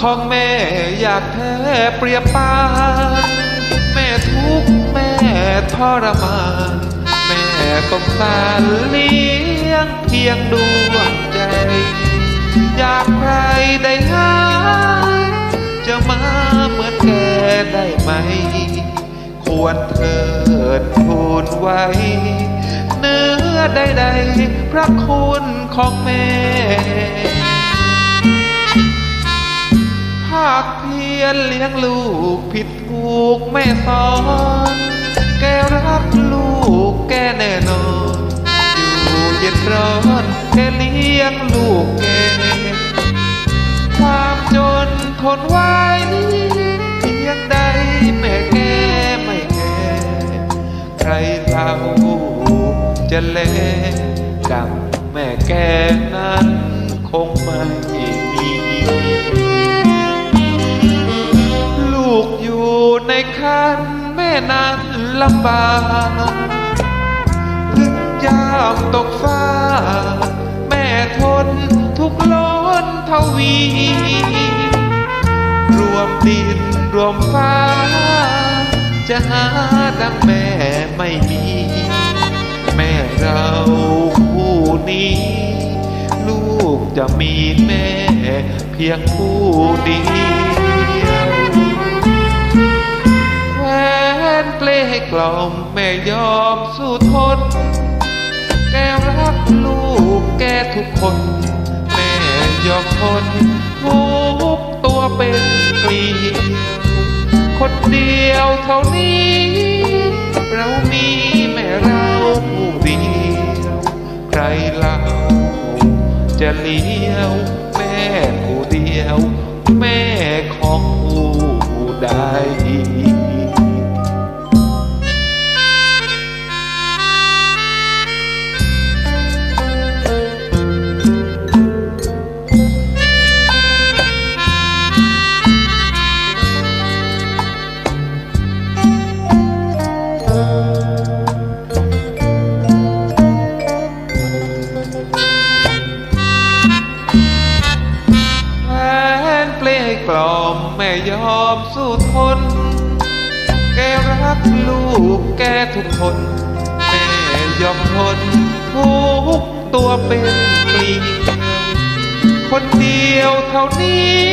ของแม่อยากแท้เปรียบปานแม่ทุกแม่ทรมานแม่สงสารเลี้ยงเพียงดวงใจ อยากใครได้หาจะมาเหมือนแกได้ไหม ควรเถิดทูลไว้ เนื้อใดๆพระคุณของแม่ ยรเลี้ยงลูกผิดถูกแม่สอน แกรักลูกแกแน่นอนอยู่เย็นร้อนแกเลี้ยงลูกแกความจนทนไว้เพียงใดแม่แกไม่แก่ใครเราจะเล่กับแม่แกนั้นันแม่นั้นลำบากถึงยามตกฟ้า แม่ทนทุกข์ล้นทวี รวมดินรวมฟ้า จะหาดังแม่ไม่มี แม่เราผู้นี้ ลูกจะมีแม่เพียงผู้เดียว ยอมสู้ทน แกรักลูกแกทุกคน แม่ยอมทนทุกตัวเป็นเกลียวคนเดียวเท่านี้ เรามีแม่เราผู้เดียว ใครเล่าจะเลี้ยว ไมแม่ยอมสู้ทน แกรักลูกแกทุกคนแม่ยอมทนทุกตัวเป็นปลีคนเดียวเท่านี้